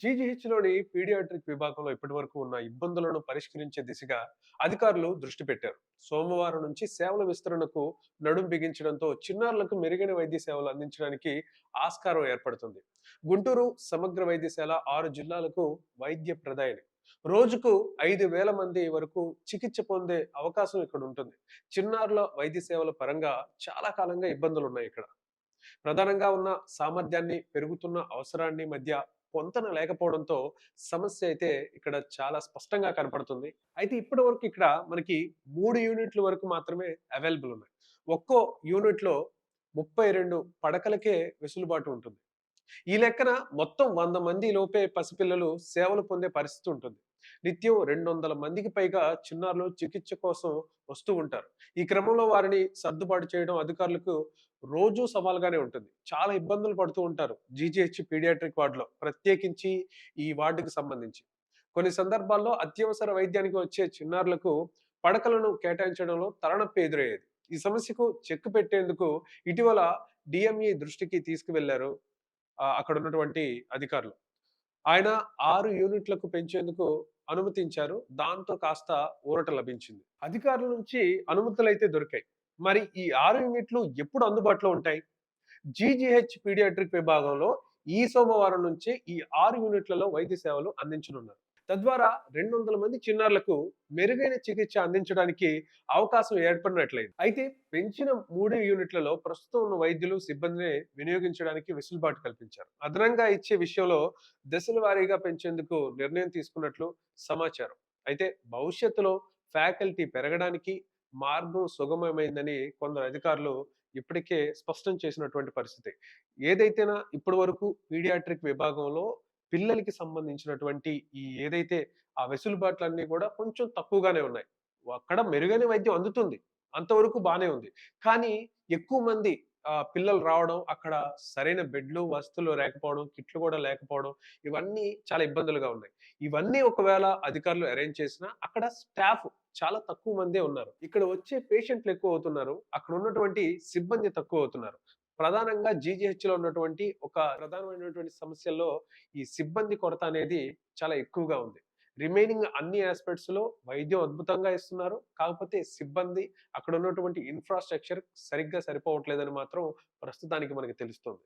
జీజీహెచ్లోని paediatric విభాగంలో ఇప్పటి వరకు ఉన్న ఇబ్బందులను పరిష్కరించే దిశగా అధికారులు దృష్టి పెట్టారు. సోమవారం నుంచి సేవల విస్తరణకు నడుం బిగించడంతో చిన్నారులకు మెరుగైన వైద్య సేవలు అందించడానికి ఆస్కారం ఏర్పడుతుంది. గుంటూరు సమగ్ర వైద్యశాల ఆరు జిల్లాలకు వైద్య ప్రదాయని. రోజుకు ఐదు వేల మంది వరకు చికిత్స పొందే అవకాశం ఇక్కడ ఉంటుంది. చిన్నారుల వైద్య సేవల పరంగా చాలా కాలంగా ఇబ్బందులు ఉన్నాయి ఇక్కడ. ప్రధానంగా ఉన్న సామర్థ్యాన్ని పెరుగుతున్న అవసరాన్ని మధ్య పొంతన లేకపోవడంతో సమస్య అయితే ఇక్కడ చాలా స్పష్టంగా కనపడుతుంది. అయితే ఇప్పటి వరకు ఇక్కడ మనకి మూడు యూనిట్ల వరకు మాత్రమే అవైలబుల్ ఉన్నాయి. ఒక్కో యూనిట్లో ముప్పై రెండు పడకలకే వెసులుబాటు ఉంటుంది. ఈ లెక్కన మొత్తం వంద మంది లోపే పసిపిల్లలు సేవలు పొందే పరిస్థితి ఉంటుంది. నిత్యం రెండు వందల మందికి పైగా చిన్నారులు చికిత్స కోసం వస్తూ ఉంటారు. ఈ క్రమంలో వారిని సర్దుబాటు చేయడం అధికారులకు రోజు సవాల్గానే ఉంటుంది. చాలా ఇబ్బందులు పడుతూ ఉంటారు జీజీహెచ్ పీడియాట్రిక్ వార్డులో ప్రత్యేకించి ఈ వార్డుకు సంబంధించి. కొన్ని సందర్భాల్లో అత్యవసర వైద్యానికి వచ్చే చిన్నారులకు పడకలను కేటాయించడంలో తలనొప్పి ఎదురయ్యేది. ఈ సమస్యకు చెక్ పెట్టేందుకు ఇటీవల డిఎంఈ దృష్టికి తీసుకువెళ్ళారు అక్కడ ఉన్నటువంటి అధికారులు. ఆయన ఆరు యూనిట్లకు పెంచేందుకు అనుమతించారు. దాంతో కాస్త ఊరట లభించింది. అధికారుల నుంచి అనుమతులు అయితే దొరికాయి. మరి ఈ ఆరు యూనిట్లు ఎప్పుడు అందుబాటులో ఉంటాయి? జీజీహెచ్ పీడియాట్రిక్ విభాగంలో ఈ సోమవారం నుంచి ఈ ఆరు యూనిట్లలో వైద్య సేవలు అందించనున్నారు. తద్వారా రెండు వందల మంది చిన్నారులకు మెరుగైన చికిత్స అందించడానికి అవకాశం ఏర్పడినట్లయింది. అయితే పెంచిన మూడు యూనిట్లలో ప్రస్తుతం ఉన్న వైద్యులు సిబ్బందిని వినియోగించడానికి వెసులుబాటు కల్పించారు. అదనంగా ఇచ్చే విషయంలో దశల వారీగా పెంచేందుకు నిర్ణయం తీసుకున్నట్లు సమాచారం. అయితే భవిష్యత్తులో ఫ్యాకల్టీ పెరగడానికి మార్గం సుగమమైందని కొందరు అధికారులు ఇప్పటికే స్పష్టం చేసినటువంటి పరిస్థితి. ఏదైతేనా ఇప్పటి వరకు పీడియాట్రిక్ విభాగంలో పిల్లలకి సంబంధించినటువంటి ఈ ఏదైతే ఆ వెసులుబాట్లన్నీ కూడా కొంచెం తక్కువగానే ఉన్నాయి. అక్కడ మెరుగైన వైద్యం అందుతుంది. అంతవరకు బాగానే ఉంది. కానీ ఎక్కువ మంది పిల్లలు రావడం అక్కడ సరైన బెడ్లు వస్తువులు లేకపోవడం కిట్లు కూడా లేకపోవడం ఇవన్నీ చాలా ఇబ్బందులుగా ఉన్నాయి. ఇవన్నీ ఒకవేళ అధికారులు అరేంజ్ చేసినా అక్కడ స్టాఫ్ చాలా తక్కువ మందే ఉన్నారు. ఇక్కడ వచ్చే పేషెంట్లు ఎక్కువ అవుతున్నారు. అక్కడ ఉన్నటువంటి సిబ్బంది తక్కువ అవుతున్నారు. ప్రధానంగా జీజీహెచ్లో ఉన్నటువంటి ఒక ప్రధానమైనటువంటి సమస్యల్లో ఈ సిబ్బంది కొరత అనేది చాలా ఎక్కువగా ఉంది. రిమైనింగ్ అన్ని ఆస్పెక్ట్స్లో వైద్యం అద్భుతంగా ఇస్తున్నారు. కాకపోతే సిబ్బంది అక్కడ ఉన్నటువంటి ఇన్ఫ్రాస్ట్రక్చర్ సరిగ్గా సరిపోవట్లేదని మాత్రం ప్రస్తుతానికి మనకి తెలుస్తుంది.